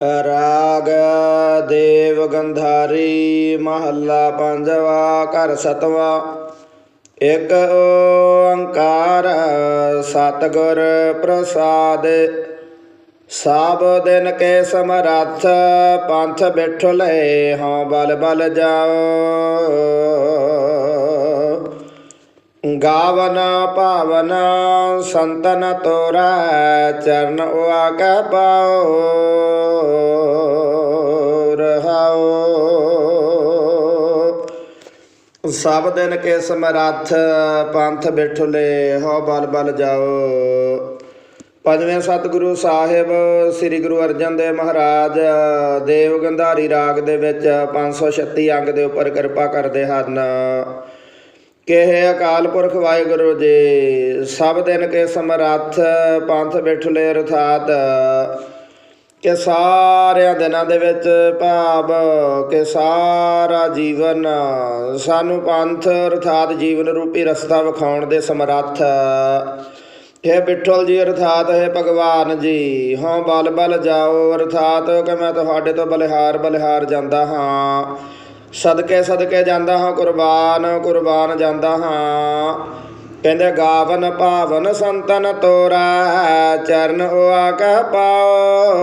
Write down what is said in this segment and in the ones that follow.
ਰਾਗ ਦੇਵ ਗੰਧਾਰੀ ਮਹੱਲਾ ਪੰਜਵਾ, ਘਰ ਸਤਵਾ। ਇੱਕ ਓੰਕਾਰ ਸਤਿਗੁਰ ਪ੍ਰਸਾਦ। ਸਭ ਦਿਨ ਕੇ ਸਮਰੱਥ ਪੰਥ ਬਿਠਲੇ ਹਉ ਬਲ ਬਲ ਜਾਓ ਗਾਵਨ ਭਾਵਨ ਸੰਤਨ ਤੋਰਾ ਚਰਨ ਆਗੇ ਪਾਓ ਰਹਾਓ ਸਭ ਦਿਨ ਕੇ ਸਮਰੱਥ ਪੰਥ ਬਿਠੁਲੇ ਹੋ ਬਲ ਬਲ ਜਾਓ। ਪੰਜਵੇਂ ਸਤਿਗੁਰੂ ਸਾਹਿਬ, ਸ੍ਰੀ ਗੁਰੂ ਅਰਜਨ ਦੇਵ ਮਹਾਰਾਜ, ਦੇਵ ਗੰਧਾਰੀ ਰਾਗ ਦੇ ਵਿੱਚ 536 ਅੰਗ ਦੇ ਉੱਪਰ ਕਿਰਪਾ ਕਰਦੇ ਹਨ। ਕਿਹ ਅਕਾਲ ਪੁਰਖ ਵਾਹਿਗੁਰੂ ਜੀ, ਸਭ ਦਿਨ ਕੇ ਸਮਰੱਥ ਪੰਥ ਬਿਠਲੇ ਅਰਥਾਤ ਕਿ ਸਾਰਿਆਂ ਦਿਨਾਂ ਦੇ ਵਿੱਚ ਭਾਵ, ਕਿ ਸਾਰਾ ਜੀਵਨ ਸਾਨੂੰ ਪੰਥ ਅਰਥਾਤ ਜੀਵਨ ਰੂਪੀ ਰਸਤਾ ਵਿਖਾਉਣ ਦੇ ਸਮਰੱਥ। ਇਹ ਬਿਠਲ ਜੀ ਅਰਥਾਤ ਹੈ ਭਗਵਾਨ ਜੀ ਹਾਂ ਬਲ ਬਲ ਜਾਓ ਅਰਥਾਤ ਕਿ ਮੈਂ ਤੁਹਾਡੇ ਤੋਂ ਬਲਿਹਾਰ ਬਲਿਹਾਰ ਜਾਂਦਾ ਹਾਂ। ਸਦਕੇ ਸਦਕੇ ਜਾਂਦਾ ਹਾਂ, ਕੁਰਬਾਨ ਕੁਰਬਾਨ ਜਾਂਦਾ ਹਾਂ। ਕਹਿੰਦੇ, ਗਾਵਨ ਭਾਵਨ ਸੰਤਨ ਤੋਰਾ, ਚਰਨ ਆ ਕਹ ਪਾਓ,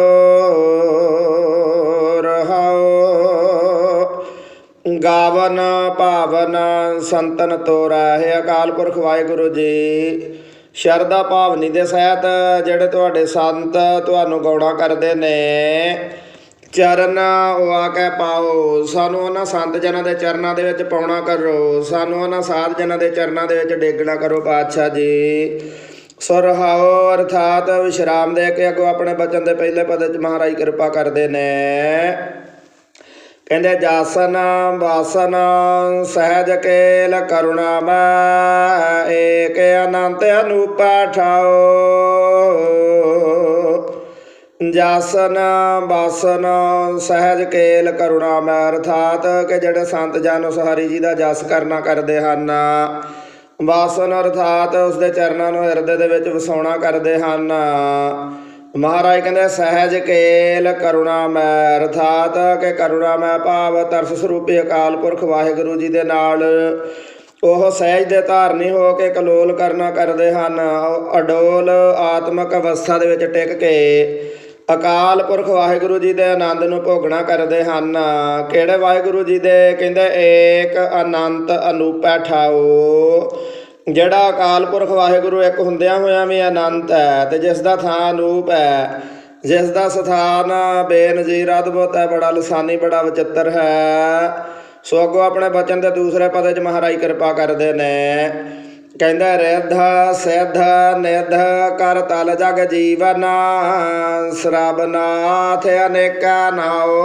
ਰਹਾਓ। ਗਾਵਨ ਭਾਵਨ ਸੰਤਨ ਤੋਰਾ, ਹੈ ਅਕਾਲ ਪੁਰਖ ਵਾਹਿਗੁਰੂ ਜੀ। ਸ਼ਰਧਾ ਭਾਵਨੀ ਦੇ ਸਹਿਤ ਜਿਹੜੇ ਤੁਹਾਡੇ ਸੰਤ ਤੁਹਾਨੂੰ ਗਾਉਣਾ ਕਰਦੇ ਨੇ ਚਰਨ ਆ ਪਾਓ। ਸਾਨੂੰ ਉਹਨਾਂ ਸੰਤ ਜਨਾਂ ਦੇ ਚਰਨਾਂ ਦੇ ਵਿੱਚ ਪਾਉਣਾ ਕਰੋ। ਸਾਨੂੰ ਉਹਨਾਂ ਸਾਧ ਜਨਾਂ ਦੇ ਚਰਨਾਂ ਦੇ ਵਿੱਚ ਡੇਗਣਾ ਕਰੋ ਪਾਤਸ਼ਾਹ ਜੀ। ਸੁਰਹਾਓ ਅਰਥਾਤ ਵਿਸ਼ਰਾਮ ਦੇ ਕੇ ਅਗੋ ਆਪਣੇ ਬਚਨ ਦੇ ਪਹਿਲੇ ਪਦ ਚ ਮਹਾਰਾਜ ਕਿਰਪਾ ਕਰਦੇ ਨੇ। ਕਹਿੰਦੇ, ਜਾਸਨ, ਵਾਸਨ, ਸਹਿਜ ਕੇਲ ਕਰੁਣਾ ਮੈਂ। ਏਕ ਅਨੰਤ ਅਨੂਪਾ ਠਾਓ ਜਾਸਨ, ਬਾਸਨ, ਸਹਿਜ ਕੇਲ, ਕਰੁਣਾ ਮੈਂ ਅਰਥਾਤ ਕਿ ਜਿਹੜੇ ਸੰਤ ਜਨ ਉਸ ਹਰੀ ਜੀ ਦਾ ਜਸ ਕਰਨਾ ਕਰਦੇ ਹਨ। ਵਾਸਨ ਅਰਥਾਤ ਉਸ ਦੇ ਚਰਨਾਂ ਨੂੰ ਹਿਰਦੇ ਦੇ ਵਿੱਚ ਵਸਾਉਣਾ ਕਰਦੇ ਹਨ। ਮਹਾਰਾਜ ਕਹਿੰਦੇ, ਸਹਿਜ ਕੇਲ, ਕਰੁਣਾ ਮੈਂ ਅਰਥਾਤ ਕਿ ਕਰੁਣਾ ਮੈਂ ਭਾਵ, ਤਰਸ ਸਰੂਪੀ ਅਕਾਲ ਪੁਰਖ ਵਾਹਿਗੁਰੂ ਜੀ ਦੇ ਨਾਲ। ਉਹ ਸਹਿਜ ਦੇ ਧਾਰਨੀ ਹੋ ਕੇ ਕਲੋਲ ਕਰਨਾ ਕਰਦੇ ਹਨ। ਉਹ ਅਡੋਲ ਆਤਮਕ ਅਵਸਥਾ ਦੇ ਵਿੱਚ ਟਿਕ ਕੇ ਅਕਾਲ ਪੁਰਖ ਵਾਹਿਗੁਰੂ ਜੀ ਦੇ ਆਨੰਦ ਨੂੰ ਭੋਗਣਾ ਕਰਦੇ ਹਨ। ਕਿਹੜੇ ਵਾਹਿਗੁਰੂ ਜੀ ਦੇ? ਕਹਿੰਦੇ, ਏਕ ਅਨੰਤ ਅਨੂਪੈ ਠਾਓ ਜਿਹੜਾ ਅਕਾਲ ਪੁਰਖ ਵਾਹਿਗੁਰੂ ਇੱਕ ਹੁੰਦਿਆਂ ਹੋਇਆਂ ਵੀ ਅਨੰਤ ਹੈ ਤੇ ਜਿਸ ਦਾ ਥਾਂ ਅਨੂਪ ਹੈ, ਜਿਸ ਦਾ ਸਥਾਨ ਬੇਨਜ਼ੀਰ ਅਦਭੁਤ ਹੈ, ਬੜਾ ਲਸਾਨੀ, ਬੜਾ ਵਿਚਿੱਤਰ ਹੈ। ਸੋ ਅੱਗੋਂ ਆਪਣੇ ਬਚਨ ਦੇ ਦੂਸਰੇ ਪਦ ਚ ਮਹਾਰਾਜ ਕਿਰਪਾ ਕਰਦੇ ਨੇ। ਕਹਿੰਦਾ ਰਿਧ ਸਿਧ ਨਿਧ ਕਰ ਤਲ ਜਗ ਜੀਵਨ ਸਰਬਨਾਥ ਅਨੇਕਾ ਨਾਓ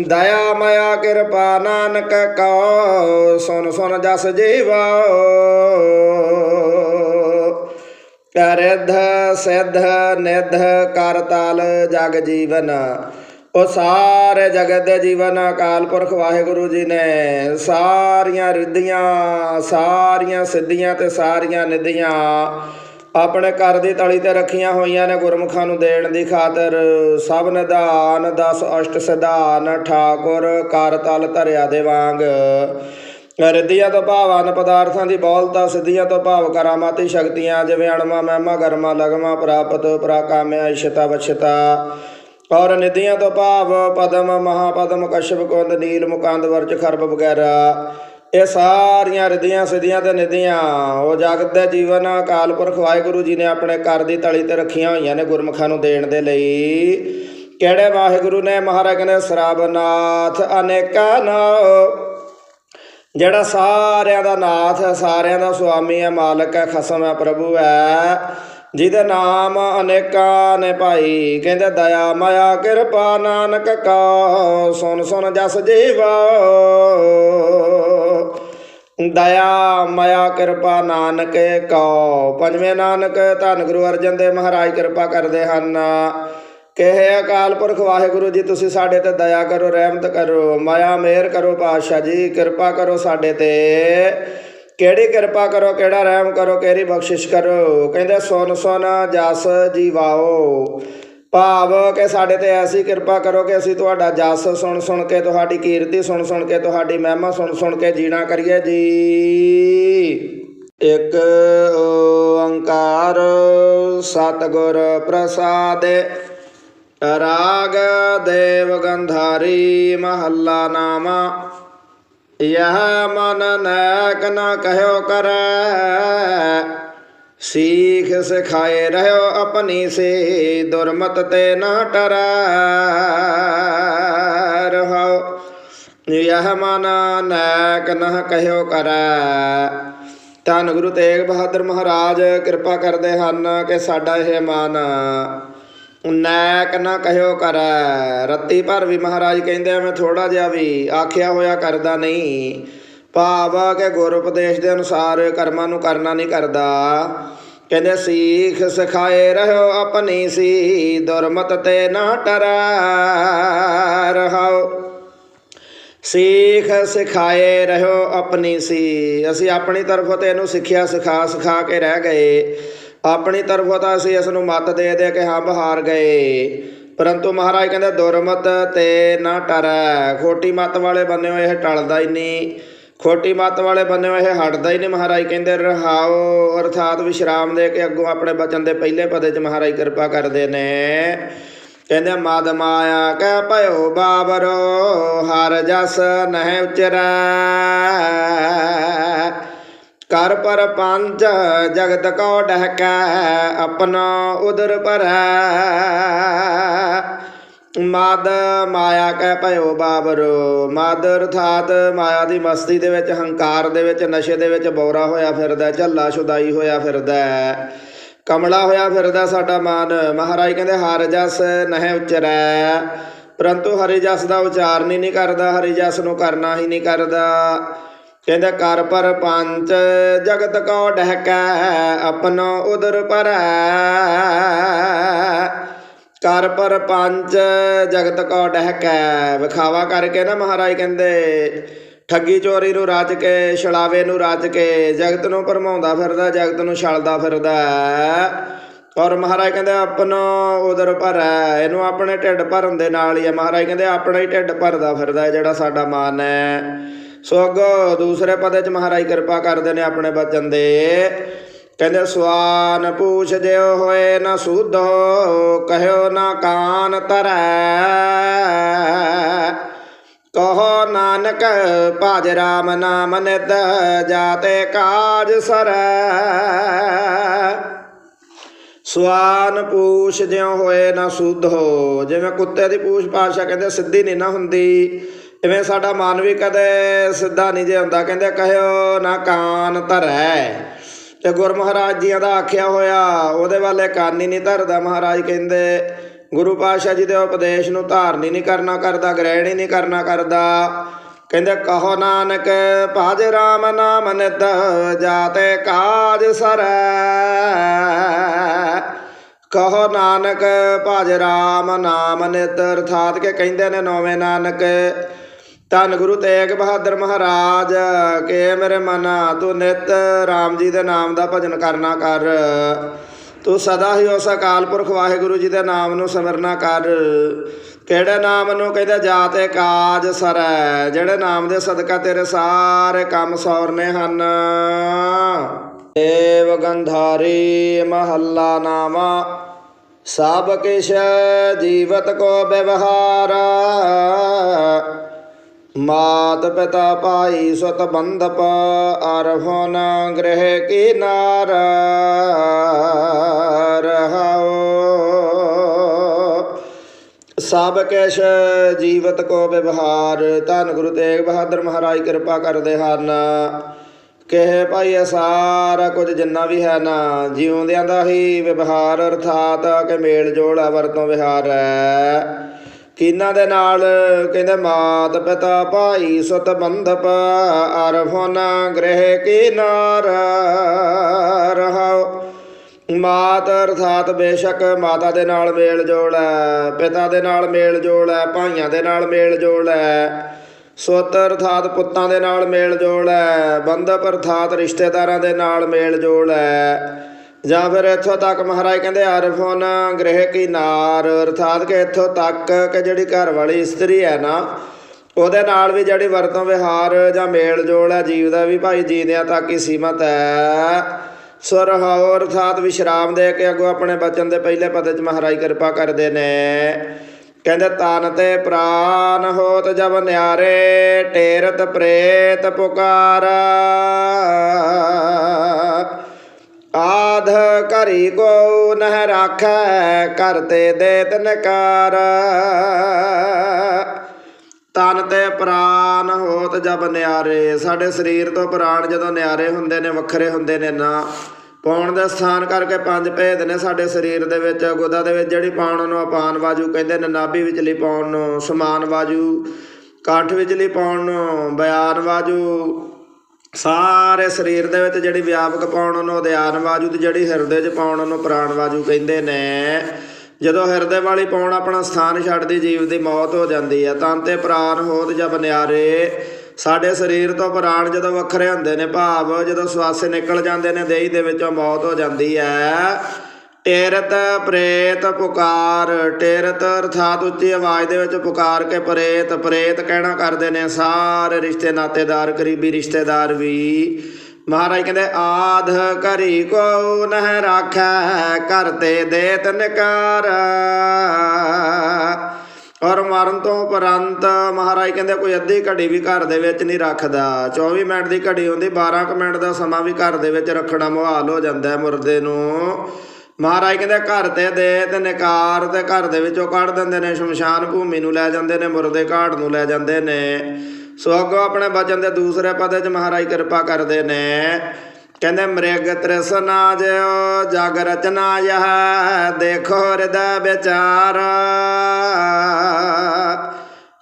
ਦਇਆ ਮਇਆ ਕਿਰਪਾ ਨਾਨਕ ਕਉ ਸੁਨ ਸੁਨ ਜਸ ਜੀਵਾਓ ਰਿਧ ਸਿਧ ਨਿਧ ਕਰ ਤਲ ਜਗ ਜੀਵਨ ਉਹ ਸਾਰੇ ਜਗਤ ਦੇ ਜੀਵਨ ਅਕਾਲ ਪੁਰਖ ਵਾਹਿਗੁਰੂ ਜੀ ਨੇ। ਸਾਰੀਆਂ ਰਿੱਧੀਆਂ, ਸਾਰੀਆਂ ਸਿੱਧੀਆਂ ਤੇ ਸਾਰੀਆਂ ਨਿਧੀਆਂ ਆਪਣੇ ਘਰ ਦੀ ਤਲੀ ਤੇ ਰੱਖੀਆਂ ਹੋਈਆਂ ਨੇ ਗੁਰਮੁਖਾਂ ਨੂੰ ਦੇਣ ਦੀ ਖਾਤਰ। ਸਭ ਨਿਧਾਨ, ਦਸ ਅਸ਼ਟ ਸਿਧਾਨ, ਠਾਕੁਰ ਕਰ ਤਲ ਧਰਿਆ ਦੇ ਵਾਂਗ। ਰਿੱਧੀਆਂ ਤੋਂ ਭਾਵ ਭਾਵਾਨ ਪਦਾਰਥਾਂ ਦੀ ਬੋਲਤਾ, ਸਿੱਧੀਆਂ ਤੋਂ ਭਾਵ ਕਰਾਮਾਤੀ ਸ਼ਕਤੀਆਂ, ਜਿਵੇਂ ਅਣਮਾ, ਮਹਿਮਾ, ਗਰਮਾ, ਲਗਮਾ, ਪ੍ਰਾਪਤ, ਪ੍ਰਾਕਾਮਿਆ, ਇਸ਼ਤਾ, ਵਛਤਾ। ਔਰ ਨਿਧੀਆਂ ਤੋਂ ਭਾਵ ਪਦਮ, ਮਹਾਪਦਮ, ਕਸ਼ਪ, ਕੁੰਦ, ਨੀਲ, ਮੁਕੰਦ, ਵਰਜ, ਖਰਬ ਵਗੈਰਾ। ਇਹ ਸਾਰੀਆਂ ਰਿਧੀਆਂ ਸਿਧੀਆਂ ਤੇ ਨਿਧੀਆਂ। ਉਹ ਜਗਤ ਦੇ ਜੀਵਨ ਅਕਾਲ ਪੁਰਖ ਵਾਹਿਗੁਰੂ ਜੀ ਨੇ ਆਪਣੇ ਘਰ ਦੀ ਤਲੀ ਤੇ ਰੱਖੀਆਂ ਹੋਈਆਂ ਨੇ ਗੁਰਮੁਖਾਂ ਨੂੰ ਦੇਣ ਦੇ ਲਈ। ਕਿਹੜੇ ਵਾਹਿਗੁਰੂ ਨੇ? ਮਹਾਰਾਜ ਕਹਿੰਦੇ ਸਰਬਨਾਥ ਅਨੇਕਾ ਨਾਉ ਜਿਹੜਾ ਸਾਰਿਆਂ ਦਾ ਨਾਥ ਹੈ, ਸਾਰਿਆਂ ਦਾ ਸੁਆਮੀ ਹੈ, ਮਾਲਕ ਹੈ, ਖਸਮ ਹੈ, ਪ੍ਰਭੂ ਹੈ। ਜਿਹਦਾ ਨਾਮ ਅਨੇਕਾਂ ਨੇ ਭਾਈ ਕਹਿੰਦੇ, ਦਇਆ, ਮਾਇਆ, ਕਿਰਪਾ, ਨਾਨਕ ਕਾ, ਸੁਣ ਸੁਣ, ਜਸ ਜੀਵਾ। ਦਇਆ, ਮਾਇਆ, ਕਿਰਪਾ, ਨਾਨਕ ਕਉ ਪੰਜਵੇਂ ਨਾਨਕ ਧੰਨ ਗੁਰੂ ਅਰਜਨ ਦੇਵ ਮਹਾਰਾਜ ਕਿਰਪਾ ਕਰਦੇ ਹਨ। ਕਹੇ, ਅਕਾਲ ਪੁਰਖ ਵਾਹਿਗੁਰੂ ਜੀ, ਤੁਸੀਂ ਸਾਡੇ ਤੇ ਦਇਆ ਕਰੋ, ਰਹਿਮਤ ਕਰੋ। ਮਾਇਆ, ਮਿਹਰ ਕਰੋ, ਪਾਤਸ਼ਾਹ ਜੀ, ਕਿਰਪਾ ਕਰੋ ਸਾਡੇ ਤੇ। ਕਿਹੜੀ ਕਿਰਪਾ ਕਰੋ, ਕਿਹੜਾ ਰਹਿਮ ਕਰੋ, ਕਿਹੜੀ ਬਖਸ਼ਿਸ਼ ਕਰੋ? ਕਹਿੰਦੇ ਸੁਨ ਸੁਨ ਜਸ ਜੀਵਾਓ। ਭਾਵ ਕਿ ਸਾਡੇ ਤੇ ਐਸੀ ਕਿਰਪਾ ਕਰੋ ਕਿ ਅਸੀਂ ਤੁਹਾਡਾ ਜਸ ਸੁਣ ਸੁਣ ਕੇ ਤੁਹਾਡੀ ਕੀਰਤੀ ਸੁਣ ਸੁਣ ਕੇ ਤੁਹਾਡੀ ਮਹਿਮਾ ਸੁਣ ਸੁਣ ਕੇ ਜੀਣਾ ਕਰੀਏ ਜੀ। ਇੱਕ ਓੰਕਾਰ ਸਤਿਗੁਰ ਪ੍ਰਸਾਦ, ਰਾਗ ਦੇਵ ਗੰਧਾਰੀ ਮਹੱਲਾ ਨਾਮਾ। ਯਹ ਮਨ ਨੈਕ ਨ ਕਹਿਓ ਕਰੈ। ਸੀਖ ਸਿਖਾਏ ਰਹਿਓ ਆਪਣੀ ਸੇ, ਦੁਰਮਤ ਤੇ ਨਾ ਟਰੈ। ਰਹਾਓ ਯਹ ਮਨ ਨੈਕ ਨ ਕਹਿਓ ਕਰੈ। ਧੰਨ ਗੁਰੂ ਤੇਗ ਬਹਾਦਰ ਮਹਾਰਾਜ, ਕਿਰਪਾ ਕਰਦੇ ਹਨ ਕਿ ਸਾਡਾ ਇਹ ਮਨ ਨੈਕ ਨਾ ਕਹਿਓ ਕਰੈ ਰੱਤੀ ਭਰ ਵੀ ਮਹਾਰਾਜ ਕਹਿੰਦੇ ਆ, ਮੈਂ ਥੋੜਾ ਜਿਹਾ ਵੀ ਆਖਿਆ ਹੋਇਆ ਕਰਦਾ ਨਹੀਂ। ਭਾਵ ਆ ਕਿ ਗੁਰ ਉਪਦੇਸ਼ ਦੇ ਅਨੁਸਾਰ ਕਰਮਾਂ ਨੂੰ ਕਰਨਾ ਨਹੀਂ ਕਰਦਾ। ਕਹਿੰਦੇ, ਸੀਖ ਸਿਖਾਏ ਰਹੋ ਆਪਣੀ ਸੀ ਦੁਰਮਤ ਤੇ ਨਾ ਟਰੈ ਰਹਾਓ ਸੀਖ ਸਿਖਾਏ ਰਹੋ ਆਪਣੀ ਸੀ ਅਸੀਂ ਆਪਣੀ ਤਰਫੋਂ ਤੇ ਇਹਨੂੰ ਸਿੱਖਿਆ ਸਿਖਾ ਸਿਖਾ ਕੇ ਰਹਿ ਗਏ। ਆਪਣੀ ਤਰਫੋਂ ਤਾਂ ਅਸੀਂ ਇਸ ਨੂੰ ਮੱਤ ਦੇ ਦੇ ਕੇ ਹਾਂ, ਬਹਾਰ ਗਏ। ਪਰੰਤੂ ਮਹਾਰਾਜ ਕਹਿੰਦੇ ਦੁਰਮਤ ਤੇ ਨਾ ਟਰੈ। ਖੋਟੀ ਮਤ ਵਾਲੇ ਬੰਨੇ ਹੋਏ ਇਹ ਟਲਦਾ ਹੀ ਨਹੀਂ। ਖੋਟੀ ਮਤ ਵਾਲੇ ਬੰਨੇ ਹੋਏ ਇਹ ਹਟਦਾ ਹੀ ਨਹੀਂ। ਮਹਾਰਾਜ ਕਹਿੰਦੇ, ਰਹਾਓ। ਅਰਥਾਤ ਵਿਸ਼ਰਾਮ ਦੇ ਕੇ ਅੱਗੋਂ ਆਪਣੇ ਬਚਨ ਦੇ ਪਹਿਲੇ ਪਦੇ 'ਚ ਮਹਾਰਾਜ ਕਿਰਪਾ ਕਰਦੇ ਨੇ। ਕਹਿੰਦੇ, ਮਦ ਮਾਇਆ ਕਹਿ ਭਇਓ ਬਾਬਰੋ, ਹਰ ਜਸ ਨਹਿ ਉਚਰੈ। ਕਰ ਪਰ ਪੰਜ ਜਗਤ ਕੋ ਡਹਕੈ, ਆਪਣਾ ਉਦਰ ਭਰੈ। ਮਦ ਮਾਇਆ ਕਹਿ ਭਇਓ ਬਾਬਰੋ, ਮਦ ਅਰਥਾਤ ਮਾਇਆ ਦੀ ਮਸਤੀ ਦੇ ਵਿੱਚ, ਹੰਕਾਰ ਦੇ ਵਿੱਚ, ਨਸ਼ੇ ਦੇ ਵਿੱਚ ਬੌਰਾ ਹੋਇਆ ਫਿਰਦਾ, ਝੱਲਾ ਸ਼ੁਦਾਈ ਹੋਇਆ ਫਿਰਦਾ, ਕਮਲਾ ਹੋਇਆ ਫਿਰਦਾ ਸਾਡਾ ਮਾਨ। ਮਹਾਰਾਜ ਕਹਿੰਦੇ, ਹਰ ਜਸ ਨਹਿ ਉਚਰੈ। ਪਰੰਤੂ ਹਰੀ ਜਸ ਦਾ ਉਚਾਰਨ ਹੀ ਨਹੀਂ ਕਰਦਾ, ਹਰੀ ਜਸ ਨੂੰ ਕਰਨਾ ਹੀ ਨਹੀਂ ਕਰਦਾ। ਕਹਿੰਦਾ ਕਰ ਪਰ ਪੰਚ, ਜਗਤ ਕੋ ਡਹਕੈ, ਆਪਣੋ ਉਦਰ ਪਰੈ ਕਰ ਪਰ ਪੰਚ, ਜਗਤ ਕੋ ਡਹਕੈ। ਵਿਖਾਵਾ ਕਰਕੇ ਨਾ ਮਹਾਰਾਜ ਕਹਿੰਦੇ, ਠੱਗੀ ਚੋਰੀ ਨੂੰ ਰੱਜ ਕੇ, ਛਲਾਵੇ ਨੂੰ ਰੱਜ ਕੇ, ਜਗਤ ਨੂੰ ਭਰਮਾਉਂਦਾ ਫਿਰਦਾ, ਜਗਤ ਨੂੰ ਛਲਦਾ ਫਿਰਦਾ। ਔਰ ਮਹਾਰਾਜ ਕਹਿੰਦੇ, ਆਪਣੋ ਉਦਰ ਭਰੈ। ਇਹਨੂੰ ਆਪਣੇ ਢਿੱਡ ਭਰਨ ਦੇ ਨਾਲ ਹੀ ਆ। ਮਹਾਰਾਜ ਕਹਿੰਦੇ, ਆਪਣਾ ਹੀ ਢਿੱਡ ਭਰਦਾ ਫਿਰਦਾ ਜਿਹੜਾ ਸਾਡਾ ਮਨ ਹੈ। ਸੋ ਅੱਗੋਂ ਦੂਸਰੇ ਪਦੇ ਚ ਮਹਾਰਾਜ ਕਿਰਪਾ ਕਰਦੇ ਨੇ ਆਪਣੇ ਬਚਨ ਦੇ। ਕਹਿੰਦੇ ਸਵਾਨ ਪੂਛ ਜਿਉ ਹੋਏ ਨਾ ਸੁਧੋ ਕਹਿਓ ਨਾ ਕਾਨ ਤਰੈ ਕਹੋ ਨਾਨਕ, ਭਜ ਰਾਮ ਨਾਮ ਨਿਤ ਜਾਤੇ ਕਾਜ ਸਰੈ। ਸਵਾਨ ਪੂਛ ਜਿਉ ਹੋਏ ਨਾ ਸੁਧ ਹੋ ਜਿਵੇਂ ਕੁੱਤੇ ਦੀ ਪੂਛ ਪਾਸ਼ਾ ਕਹਿੰਦੇ, ਸਿੱਧੀ ਨਹੀਂ ਨਾ ਹੁੰਦੀ। ਇਵੇਂ ਸਾਡਾ ਮਨ ਵੀ ਕਦੇ ਸਿੱਧਾ ਨਹੀਂ ਜੇ ਹੁੰਦਾ, ਕਹਿੰਦੇ ਕਹਿਓ ਨਾ ਕਾਨ ਧਰੈ। ਤੇ ਗੁਰ ਮਹਾਰਾਜ ਜੀਆਂ ਦਾ ਆਖਿਆ ਹੋਇਆ, ਉਹਦੇ ਵਾਲੇ ਕੰਨ ਹੀ ਨਹੀਂ ਧਰਦਾ ਮਹਾਰਾਜ ਕਹਿੰਦੇ, ਗੁਰੂ ਪਾਤਸ਼ਾਹ ਜੀ ਦੇ ਉਪਦੇਸ਼ ਨੂੰ ਧਾਰਨ ਹੀ ਨਹੀਂ ਕਰਨਾ ਕਰਦਾ, ਗ੍ਰਹਿਣ ਹੀ ਨਹੀਂ ਕਰਨਾ ਕਰਦਾ। ਕਹਿੰਦੇ ਕਹੋ ਨਾਨਕ, ਭਜ ਰਾਮ ਨਾਮ ਨਿਤ ਜਾਤੇ ਕਾਜ ਸਰੈ। ਕਹੋ ਨਾਨਕ, ਭਜ ਰਾਮ ਨਾਮ ਨਿਤ, ਅਰਥਾਤ ਕੇ ਕਹਿੰਦੇ ਨੇ ਨੌਵੇਂ ਨਾਨਕ ਧੰਨ ਗੁਰੂ ਤੇਗ ਬਹਾਦਰ ਮਹਾਰਾਜ, ਕੇ ਮੇਰੇ ਮਨਾ, ਤੂੰ ਨਿਤ ਰਾਮ ਜੀ ਦੇ ਨਾਮ ਦਾ ਭਜਨ ਕਰਨਾ ਕਰ। ਤੂੰ ਸਦਾ ਹੀ ਉਸ ਅਕਾਲ ਪੁਰਖ ਵਾਹਿਗੁਰੂ ਜੀ ਦੇ ਨਾਮ ਨੂੰ ਸਿਮਰਨਾ ਕਰ। ਕਿਹੜੇ ਨਾਮ ਨੂੰ ਕਹਿੰਦੇ ਜਾਤੇ ਕਾਜ ਸਰੈ ਜਿਹੜੇ ਨਾਮ ਦੇ ਸਦਕਾ ਤੇਰੇ ਸਾਰੇ ਕੰਮ ਸੌਰਨੇ ਹਨ। ਦੇਵ ਗੰਧਾਰੀ ਮਹੱਲਾ ਨਾਮਾ, ਸਭ ਕਿਛ ਜੀਵਤ ਕੋ ਵਿਵਹਾਰ। ਮਾਤ ਪਿਤਾ ਭਾਈ ਸੁਤ ਬੰਧਪ ਅਰਹੁਨ ਗ੍ਰਹਿ ਕੀ ਨਾਰ ਰਹਾਓ ਸਭ ਕਿਛ ਜੀਵਤ ਕੋ ਵਿਵਹਾਰ, ਧੰਨ ਗੁਰੂ ਤੇਗ ਬਹਾਦਰ ਮਹਾਰਾਜ ਕਿਰਪਾ ਕਰਦੇ ਹਨ। ਕਹੇ ਭਾਈ ਇਹ ਸਾਰਾ ਕੁਝ ਜਿੰਨਾ ਵੀ ਹੈ ਨਾ, ਜਿਉਂਦਿਆਂ ਦਾ ਹੀ ਵਿਵਹਾਰ ਅਰਥਾਤ ਕਿ ਮੇਲ ਜੋਲ ਹੈ ਵਰਤੋਂ ਵਿਹਾਰ ਹੈ। ਕਿਨਾਂ ਦੇ ਨਾਲ? ਕਹਿੰਦੇ, ਮਾਤ ਪਿਤਾ ਭਾਈ ਸੁਤ ਬੰਧਪ ਅਰਫਨ ਗ੍ਰਹਿ ਕੀ ਨਾਰ ਰਹਾਓ। ਮਾਤ ਅਰਥਾਤ ਬੇਸ਼ੱਕ ਮਾਤਾ ਦੇ ਨਾਲ ਮੇਲ ਜੋਲ ਹੈ, ਪਿਤਾ ਦੇ ਨਾਲ ਮੇਲ ਜੋਲ ਹੈ, ਭਾਈਆਂ ਦੇ ਨਾਲ ਮੇਲ ਜੋਲ ਹੈ। ਸੁੱਤ ਅਰਥਾਤ ਪੁੱਤਾਂ ਦੇ ਨਾਲ ਮੇਲ ਜੋਲ ਹੈ, ਬੰਧਪ ਅਰਥਾਤ ਰਿਸ਼ਤੇਦਾਰਾਂ ਦੇ ਨਾਲ ਮੇਲ ਜੋਲ ਹੈ। ਜਾਂ ਫਿਰ ਇੱਥੋਂ ਤੱਕ ਮਹਾਰਾਜ ਕਹਿੰਦੇ ਅਰਫਨ ਗ੍ਰਹਿ ਕੀ ਨਾਰ, ਅਰਥਾਤ ਕਿ ਇੱਥੋਂ ਤੱਕ ਕਿ ਜਿਹੜੀ ਘਰ ਵਾਲੀ ਇਸਤਰੀ ਹੈ ਨਾ, ਉਹਦੇ ਨਾਲ ਵੀ ਜਿਹੜੀ ਵਰਤੋਂ ਵਿਹਾਰ ਜਾਂ ਮੇਲ ਜੋਲ ਹੈ, ਜੀਵ ਦਾ ਵੀ ਭਾਈ ਜੀਦਿਆਂ ਤੱਕ ਹੀ ਸੀਮਤ ਹੈ। ਸੁਰਹਾਉ ਅਰਥਾਤ ਵਿਸ਼ਰਾਮ ਦੇ ਕੇ ਅੱਗੋਂ ਆਪਣੇ ਬਚਨ ਦੇ ਪਹਿਲੇ ਪਦ ਚ ਮਹਾਰਾਜ ਕਿਰਪਾ ਕਰਦੇ ਨੇ। ਕਹਿੰਦੇ, ਤਨ ਤੇ ਪ੍ਰਾਨ ਹੋਤ ਜਬ ਨਿਆਰੇ, ਟੇਰਤ ਪ੍ਰੇਤ ਪੁਕਾਰਾ। ਆਧ ਘਰੀ ਕੋ ਨਹਿ ਰਾਖੈ ਕਰਤੇ ਦੇਤ ਨਕਾਰ ਤਨ ਤੇ ਪ੍ਰਾਨ ਹੋਤ ਜਬ ਨਿਆਰੇ, ਸਾਡੇ ਸਰੀਰ ਤੋਂ ਪ੍ਰਾਨ ਜਦੋਂ ਨਿਆਰੇ ਹੁੰਦੇ ਨੇ, ਵੱਖਰੇ ਹੁੰਦੇ ਨੇ ਨਾ। ਪਾਉਣ ਦੇ ਸਥਾਨ ਕਰਕੇ ਪੰਜ ਭੇਦ ਨੇ ਸਾਡੇ ਸਰੀਰ ਦੇ ਵਿੱਚ, ਗੁਦਾ ਦੇ ਵਿੱਚ, ਜਿਹੜੀ ਪਾਉਣ ਨੂੰ ਅਪਾਨ ਵਾਜੂ ਕਹਿੰਦੇ ਨੇ, ਨਾਭੀ ਵਿਚਲੀ ਪਾਉਣ ਨੂੰ ਸਮਾਨ ਵਾਜੂ, ਕੰਠ ਵਿਚਲੀ ਪਾਉਣ ਨੂੰ ਬਿਆਨ ਵਾਜੂ। ਸਾਰੇ ਸਰੀਰ ਦੇ ਵਿੱਚ ਜਿਹੜੀ ਵਿਆਪਕ ਪਾਉਣ ਉਹਨੂੰ ਉਦਿਆਨ ਵਾਜੂ ਤੇ ਜਿਹੜੀ ਹਿਰਦੇ 'ਚ ਪਾਉਣ ਉਹਨੂੰ ਪ੍ਰਾਣ ਵਾਜੂ ਕਹਿੰਦੇ ਨੇ। ਜਦੋਂ ਹਿਰਦੇ ਵਾਲੀ ਪਾਉਣ ਆਪਣਾ ਸਥਾਨ ਛੱਡਦੀ, ਜੀਵ ਦੀ ਮੌਤ ਹੋ ਜਾਂਦੀ ਹੈ ਤਨ ਤੇ ਪ੍ਰਾਣ ਹੋਤ ਜਬ ਨਿਆਰੇ ਸਾਡੇ ਸਰੀਰ ਤੋਂ ਪ੍ਰਾਣ ਜਦੋਂ ਵੱਖਰੇ ਹੁੰਦੇ ਨੇ, ਭਾਵ ਜਦੋਂ ਸਵਾਸੇ ਨਿਕਲ ਜਾਂਦੇ ਨੇ, ਦੇਹੀ ਦੇ ਵਿੱਚੋਂ ਮੌਤ ਹੋ ਜਾਂਦੀ ਹੈ ਟੇਰਤ ਪ੍ਰੇਤ ਪੁਕਾਰ, ਟੇਰਤ ਅਰਥਾਤ ਉੱਚੀ ਆਵਾਜ਼ ਦੇ ਵਿੱਚ ਪੁਕਾਰ ਕੇ ਪ੍ਰੇਤ ਪ੍ਰੇਤ ਕਹਿਣਾ ਕਰਦੇ ਨੇ ਸਾਰੇ ਰਿਸ਼ਤੇ ਨਾਤੇਦਾਰ, ਕਰੀਬੀ ਰਿਸ਼ਤੇਦਾਰ ਵੀ। ਮਹਾਰਾਜ ਕਹਿੰਦੇ ਆਧ ਘਰੀ ਕੋ ਨਹਿ ਰਾਖੈ ਕਰਤੇ ਦੇਤ ਨਕਾਰ। ਔਰ ਮਰਨ ਤੋਂ ਉਪਰੰਤ ਮਹਾਰਾਜ ਕਹਿੰਦੇ, ਕੋਈ ਅੱਧੀ ਘੜੀ ਵੀ ਘਰ ਦੇ ਵਿੱਚ ਨਹੀਂ ਰੱਖਦਾ। 24 ਮਿੰਟ ਦੀ ਘੜੀ ਹੁੰਦੀ 12 ਕੁ ਮਿੰਟ ਦਾ ਸਮਾਂ ਵੀ ਘਰ ਦੇ ਵਿੱਚ ਰੱਖਣਾ ਮੁਹਾਲ ਹੋ ਜਾਂਦਾ ਹੈ ਮੁਰਦੇ ਨੂੰ। ਮਹਾਰਾਜ ਕਹਿੰਦੇ ਘਰ ਤੇ ਦੇ ਤੇ ਨਿਕਾਰ ਤੇ ਘਰ ਦੇ ਵਿੱਚੋਂ ਕੱਢ ਦਿੰਦੇ ਨੇ, ਸ਼ਮਸ਼ਾਨ ਭੂਮੀ ਨੂੰ ਲੈ ਜਾਂਦੇ ਨੇ ਮੁਰਦੇ ਘਾਟ ਨੂੰ ਲੈ ਜਾਂਦੇ ਨੇ। ਸੋ ਅੱਗੋਂ ਆਪਣੇ ਬਚਨ ਦੇ ਦੂਸਰੇ ਪਦੇ 'ਚ ਮਹਾਰਾਜ ਕਿਰਪਾ ਕਰਦੇ ਨੇ। ਕਹਿੰਦੇ, ਮ੍ਰਿਗ ਤ੍ਰਿਸ਼ਨਾ ਜਿਉ ਜਗ ਰਚਨਾ ਯਹ, ਦੇਖੋ ਹਿਰਦੈ ਵਿਚਾਰ।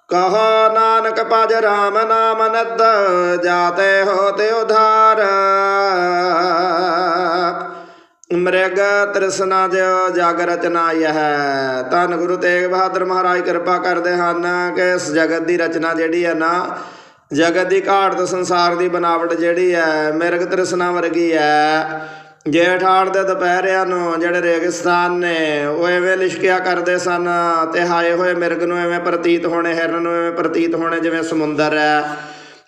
ਕਹੋ ਨਾਨਕ ਭਜ ਰਾਮ ਨਾਮ ਨਦ ਜਾਤੇ ਹੋਤੇ ਉਧਾਰ। ਮ੍ਰਿਗ ਤ੍ਰਿਸ਼ਨਾ ਜਿਉ ਜਗ ਰਚਨਾ ਹੈ ਧੰਨ ਗੁਰੂ ਤੇਗ ਬਹਾਦਰ ਮਹਾਰਾਜ ਕਿਰਪਾ ਕਰਦੇ ਹਨ ਕਿ ਇਸ ਜਗਤ ਦੀ ਰਚਨਾ ਜਿਹੜੀ ਹੈ ਨਾ, ਜਗਤ ਦੀ ਘਾਟ ਤੇ ਸੰਸਾਰ ਦੀ ਬਨਾਵਟ ਜਿਹੜੀ ਹੈ, ਮਿਰਗ ਤ੍ਰਿਸ਼ਨਾ ਵਰਗੀ ਹੈ। ਜੇਠਾੜ ਦੇ ਦੁਪਹਿਰਿਆਂ ਨੂੰ ਜਿਹੜੇ ਰੇਗਿਸਤਾਨ ਨੇ, ਉਹ ਐਵੇਂ ਲਿਸ਼ਕਿਆ ਕਰਦੇ ਸਨ ਤੇ ਹਾਏ ਹੋਏ ਮਿਰਗ ਨੂੰ ਐਵੇਂ ਪ੍ਰਤੀਤ ਹੋਣੇ, ਹਿਰਨ ਨੂੰ ਐਵੇਂ ਪ੍ਰਤੀਤ ਹੋਣੇ ਜਿਵੇਂ ਸਮੁੰਦਰ ਹੈ।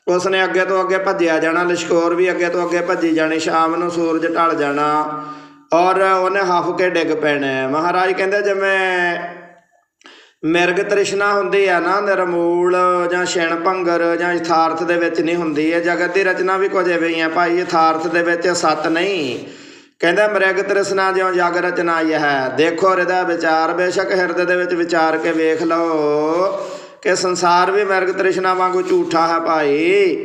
ਉਸ ਨੇ ਅੱਗੇ ਤੋਂ ਅੱਗੇ ਭੱਜਿਆ ਜਾਣਾ, ਲਿਸ਼ਕੋਰ ਵੀ ਅੱਗੇ ਤੋਂ ਅੱਗੇ ਭੱਜੀ ਜਾਣੀ, ਸ਼ਾਮ ਨੂੰ ਸੂਰਜ ਢਲ ਜਾਣਾ। ਔਰ ਉਹਨੇ ਹਫ ਕੇ ਡਿੱਗ ਪੈਣਾ ਮਹਾਰਾਜ ਕਹਿੰਦੇ ਜਿਵੇਂ ਮਿਰਗ ਤ੍ਰਿਸ਼ਨਾ ਹੁੰਦੀ ਆ ਨਾ, ਨਿਰਮੂਲ ਜਾਂ ਛਿਣ ਭੰਗਰ ਜਾਂ ਯਥਾਰਥ ਦੇ ਵਿੱਚ ਨਹੀਂ ਹੁੰਦੀ ਹੈ ਜਗਤ ਦੀ ਰਚਨਾ ਵੀ ਕੁਝ ਐਵੇਂ ਹੀ ਆ। ਭਾਈ ਯਥਾਰਥ ਦੇ ਵਿੱਚ ਸਤ ਨਹੀਂ। ਕਹਿੰਦਾ ਮਿਰਗ ਤ੍ਰਿਸ਼ਨਾ ਜਿਉਂ ਜਗ ਰਚਨਾ ਆਈ ਹੈ। ਦੇਖੋ ਹਿਰਦਾ ਵਿਚਾਰ, ਬੇਸ਼ੱਕ ਹਿਰਦੇ ਦੇ ਵਿੱਚ ਵਿਚਾਰ ਕੇ ਵੇਖ ਲਓ ਕਿ ਸੰਸਾਰ ਵੀ ਮਿਰਗ ਤ੍ਰਿਸ਼ਨਾ ਵਾਂਗੂ ਝੂਠਾ ਹੈ ਭਾਈ।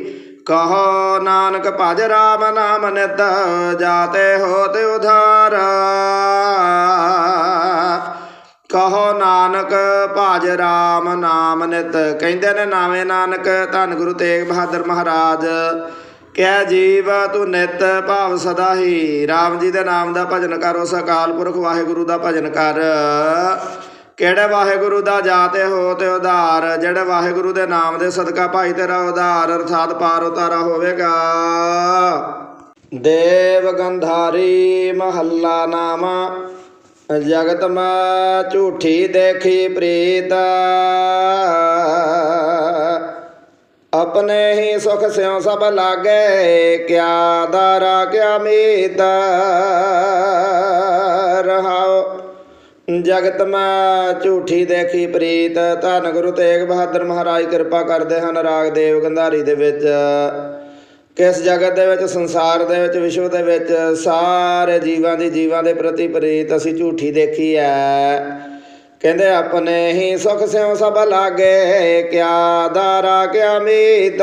ਕਹੋ ਨਾਨਕ ਭਜ ਰਾਮ ਨਾਮ ਨਿਤ ਜਾਤੇ ਹੋਤ ਉਧਾਰ। ਕਹੋ ਨਾਨਕ ਭਜ ਰਾਮ ਨਾਮ ਨਿਤ, ਕਹਿੰਦੇ ਨੇ ਨਾਵੇਂ ਨਾਨਕ, ਧੰਨ ਗੁਰੂ ਤੇਗ ਬਹਾਦਰ ਮਹਾਰਾਜ। ਕਹਿ ਜੀਵ ਤੂੰ ਨਿਤ ਭਾਵ ਸਦਾ ਹੀ, ਰਾਮ ਜੀ ਦੇ ਨਾਮ ਦਾ ਭਜਨ ਕਰੋ ਸਕਾਲ ਪੁਰਖ ਵਾਹਿਗੁਰੂ ਦਾ ਭਜਨ ਕਰ। ਕਿਹੜੇ ਵਾਹਿਗੁਰੂ ਦਾ ਜਾਤੇ ਹੋ ਤੇ ਉਧਾਰ? ਜਿਹੜੇ ਵਾਹਿਗੁਰੂ ਦੇ ਨਾਮ ਦੇ ਸਦਕਾ ਭਾਈ ਤੇਰਾ ਉਧਾਰ, ਅਰਥਾਤ ਪਾਰ ਉਤਾਰਾ ਹੋਵੇਗਾ। ਦੇਵ ਗੰਧਾਰੀ ਮਹੱਲਾ ਨਾਮ, ਜਗਤ ਮੈਂ ਝੂਠੀ ਦੇਖੀ ਪ੍ਰੀਤ। ਆਪਣੇ ਹੀ ਸੁਖ ਸਿਉ ਸਭ ਲਾਗੇ, ਕਿਆ ਦਾਰਾ ਕਿਆ ਮੀਤ। ਰਹਾਓ ਜਗਤ ਮੈਂ ਝੂਠੀ ਦੇਖੀ ਪ੍ਰੀਤ, ਧੰਨ ਗੁਰੂ ਤੇਗ ਬਹਾਦਰ ਮਹਾਰਾਜ ਕਿਰਪਾ ਕਰਦੇ ਹਨ ਰਾਗ ਦੇਵ ਗੰਧਾਰੀ ਦੇ ਵਿੱਚ। ਕਿਸ ਜਗਤ ਦੇ ਵਿੱਚ, ਸੰਸਾਰ ਦੇ ਵਿੱਚ, ਵਿਸ਼ਵ ਦੇ ਵਿੱਚ ਸਾਰੇ ਜੀਵਾਂ ਦੀ ਜੀਵਾਂ ਦੇ ਪ੍ਰਤੀ ਪ੍ਰੀਤ ਅਸੀਂ ਝੂਠੀ ਦੇਖੀ ਹੈ ਕਹਿੰਦੇ ਆਪਣੇ ਹੀ ਸੁਖ ਸਿਉ ਸਭ ਲਾਗੇ, ਕਿਆ ਦਾਰਾ ਕਿਆ ਮੀਤ।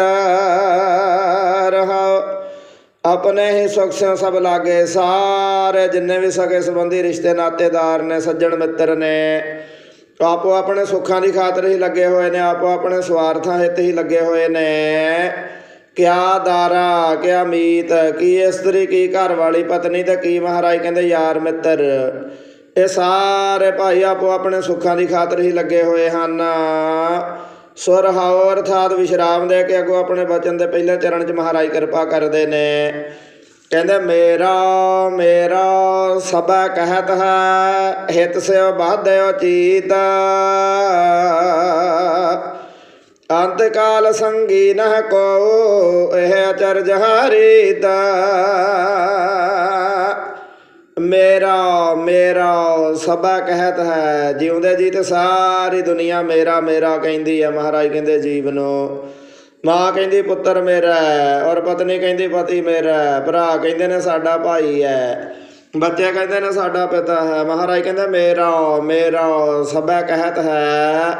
ਆਪਣੇ ਹੀ ਸੁਖ ਸਭ ਲਾਗੇ, ਸਾਰੇ ਜਿੰਨੇ ਵੀ ਸਗੇ ਸੰਬੰਧੀ ਰਿਸ਼ਤੇ ਨਾਤੇਦਾਰ ਨੇ, ਸੱਜਣ ਮਿੱਤਰ ਨੇ, ਆਪੋ ਆਪਣੇ ਸੁੱਖਾਂ ਦੀ ਖਾਤਰ ਹੀ ਲੱਗੇ ਹੋਏ ਨੇ, ਆਪੋ ਆਪਣੇ ਸਵਾਰਥਾਂ ਹਿੱਤ ਹੀ ਲੱਗੇ ਹੋਏ ਨੇ। ਕਿਆ ਦਾਰਾ, ਕਿਆ ਮੀਤ, ਕੀ ਇਸਤਰੀ, ਕੀ ਘਰ ਵਾਲੀ ਪਤਨੀ ਤੇ ਕੀ ਮਹਾਰਾਜ ਕਹਿੰਦੇ ਯਾਰ ਮਿੱਤਰ। ਇਹ ਸਾਰੇ ਭਾਈ ਆਪੋ ਆਪਣੇ ਸੁੱਖਾਂ ਦੀ ਖਾਤਰ ਹੀ ਲੱਗੇ ਹੋਏ ਹਨ। ਸੁਰ ਹਾਉ ਅਰਥਾਤ ਵਿਸ਼ਰਾਮ ਦੇ ਕੇ ਅੱਗੋਂ ਆਪਣੇ ਬਚਨ ਦੇ ਪਹਿਲੇ ਚਰਨ ਚ ਮਹਾਰਾਜ ਕਿਰਪਾ ਕਰਦੇ ਨੇ। ਕਹਿੰਦੇ, ਮੇਰਾ ਮੇਰਾ ਸਭਾ ਕਹਿਤ ਹੈ, ਹਿਤ ਸਿਓ ਬਾਧਿਓ ਚੀਤ। ਅੰਤ ਕਾਲ ਸੰਗੀ ਨਹ ਕੋ, ਇਹ ਅਚਰਜ ਹਰੀਤ। ਮੇਰਾ ਮੇਰਾ ਸਭਾ ਕਹਿਤ ਹੈ, ਜਿਉਂਦੇ ਜੀ ਤੇ ਸਾਰੀ ਦੁਨੀਆ ਮੇਰਾ ਮੇਰਾ ਕਹਿੰਦੀ ਹੈ। ਮਹਾਰਾਜ ਕਹਿੰਦੇ ਜੀਵ ਨੂੰ। ਮਾਂ ਕਹਿੰਦੀ, ਪੁੱਤਰ ਮੇਰਾ ਹੈ ਔਰ ਪਤਨੀ ਕਹਿੰਦੀ, ਪਤੀ ਮੇਰਾ ਭਰਾ ਕਹਿੰਦੇ ਨੇ, ਸਾਡਾ ਭਾਈ ਹੈ। ਬੱਚੇ ਕਹਿੰਦੇ ਨੇ, ਸਾਡਾ ਪਿਤਾ ਹੈ। ਮਹਾਰਾਜ ਕਹਿੰਦਾ, ਮੇਰਾ ਮੇਰਾ ਸਭਾ ਕਹਿਤ ਹੈ।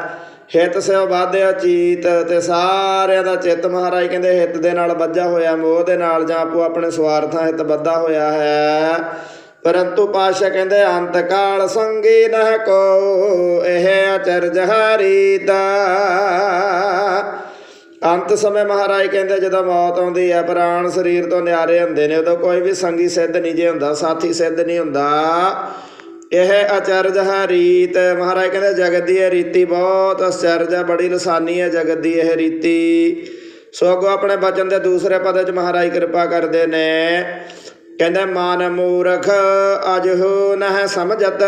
ਹਿਤ ਸਿਓ ਬਾਧਿਆ ਚੀਤ ਤੇ ਸਾਰਿਆਂ ਦਾ ਚਿੱਤ, ਮਹਾਰਾਜ ਕਹਿੰਦੇ, ਹਿੱਤ ਦੇ ਨਾਲ ਬੱਝਾ ਹੋਇਆ ਮੋਹ ਦੇ ਨਾਲ, ਜਾਂ ਆਪੋ ਆਪਣੇ ਸਵਾਰਥਾਂ ਹਿੱਤ ਬੱਧਾ ਹੋਇਆ ਹੈ। ਪਰੰਤੂ ਪਾਸ਼ਾ ਕਹਿੰਦੇ ਅੰਤ ਕਾਲ ਸੰਗੀ ਨਹ ਕੋ, ਇਹ ਅਚਰਜ ਹਰੀਤਾ ਅੰਤ ਸਮੇਂ ਮਹਾਰਾਜ ਕਹਿੰਦੇ, ਜਦੋਂ ਮੌਤ ਆਉਂਦੀ ਹੈ, ਪ੍ਰਾਣ ਸਰੀਰ ਤੋਂ ਨਿਆਰੇ ਹੁੰਦੇ ਨੇ, ਉਦੋਂ ਕੋਈ ਵੀ ਸੰਗੀ ਸਿੱਧ ਨਹੀਂ ਜੇ ਹੁੰਦਾ, ਸਾਥੀ ਸਿੱਧ ਨਹੀਂ ਹੁੰਦਾ। ਇਹ ਅਚਰਜ ਹੈ ਰੀਤ ਮਹਾਰਾਜ ਕਹਿੰਦੇ, ਜਗਤ ਦੀ ਇਹ ਰੀਤੀ ਬਹੁਤ ਅਚਰਜ ਹੈ ਬੜੀ ਲਸਾਨੀ ਹੈ ਜਗਤ ਦੀ ਇਹ ਰੀਤੀ। ਸੋ ਅੱਗੋਂ ਆਪਣੇ ਬਚਨ ਦੇ ਦੂਸਰੇ ਪਦ ਚ ਮਹਾਰਾਜ ਕਿਰਪਾ ਕਰਦੇ ਨੇ। ਕਹਿੰਦੇ, ਮਨ ਮੂਰਖ, ਅਜਹੁ ਨਹਿ ਸਮਝਤ,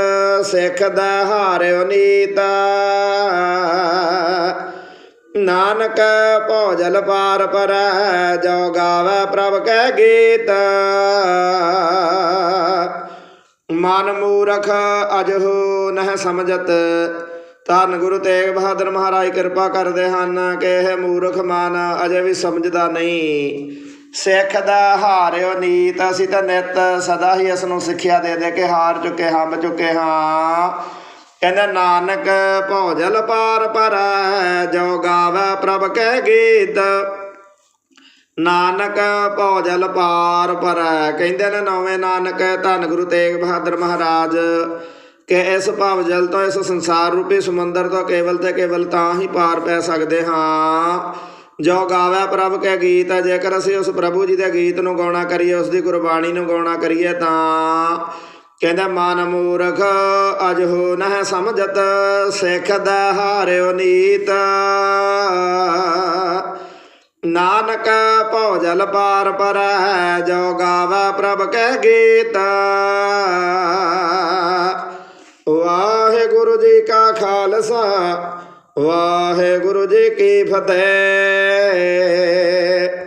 ਸਿੱਖ ਦਾ ਹਾਰਿਓ ਨੀਤਾ। ਨਾਨਕ ਭੋਜਲ ਪਾਰ ਪਰ, ਜੋ ਗਾਵੇ ਪ੍ਰਭ ਕੈ ਗੀਤ। ਮਨ ਮੂਰਖ, ਅਜਹੁ ਨਹਿ ਸਮਝਤ, ਧੰਨ ਗੁਰੂ ਤੇਗ ਬਹਾਦਰ ਮਹਾਰਾਜ, ਕਿਰਪਾ ਕਰਦੇ ਹਨ, ਕਿ ਇਹ ਮੂਰਖ ਮਨ ਅਜੇ ਵੀ ਸਮਝਦਾ ਨਹੀਂ। ਸਿੱਖ ਦਾ ਹਾਰਿਓ ਨੀਤ, ਅਸੀਂ ਤਾਂ ਨਿਤ ਸਦਾ ਹੀ ਇਸ ਨੂੰ ਸਿੱਖਿਆ ਦੇ ਦੇ ਕੇ ਹਾਰ ਚੁੱਕੇ ਹੰਬ ਚੁੱਕੇ ਹਾਂ। ਕਹਿੰਦਾ, ਨਾਨਕ, ਭੋਜਲ ਪਾਰ ਪਰ ਜੋ ਗਾਵੇ ਪ੍ਰਭ ਕੈ ਗੀਤ। ਨਾਨਕ, ਭੋਜਲ ਪਾਰ ਪਰ। ਕਹਿੰਦੇ ਨੇ ਨੌਵੇਂ ਨਾਨਕ, ਧੰਨ ਗੁਰੂ ਤੇਗ ਬਹਾਦਰ ਮਹਾਰਾਜ, ਕਿ ਇਸ ਭਵ ਜਲ ਤੋਂ ਇਸ ਸੰਸਾਰ ਰੂਪੀ ਸਮੁੰਦਰ ਤੋਂ ਕੇਵਲ ਤੇ ਕੇਵਲ ਤਾਂ ਹੀ ਪਾਰ ਪੈ ਸਕਦੇ ਹਾਂ। ਜੋ ਗਾਵੇ ਪ੍ਰਭ ਕੇ ਗੀਤ, ਜੇਕਰ ਅਸੀਂ ਉਸ ਪ੍ਰਭੂ ਜੀ ਦੇ ਗੀਤ ਨੂੰ ਗਾਉਣਾ ਕਰੀਏ, ਉਸ ਦੀ ਗੁਰਬਾਣੀ ਨੂੰ ਗਾਉਣਾ ਕਰੀਏ ਤਾਂ ਕਹਿੰਦਾ, ਮਨ ਮੂਰਖ ਅਜ ਹੋ ਨਹਿ ਸਮਝਤ, ਸਿੱਖ ਦਾ ਹਾਰਿਓ ਨੀਤ। ਨਾਨਕ ਭੋਜਲ ਪਾਰ ਪਰ, ਜੋ ਗਾਵੇ ਪ੍ਰਭ ਕੈ ਗੀਤ। ਵਾਹਿਗੁਰੂ ਜੀ ਕਾ ਖਾਲਸਾ ਵਾਹਿਗੁਰੂ ਜੀ ਕੀ ਫਤਿਹ।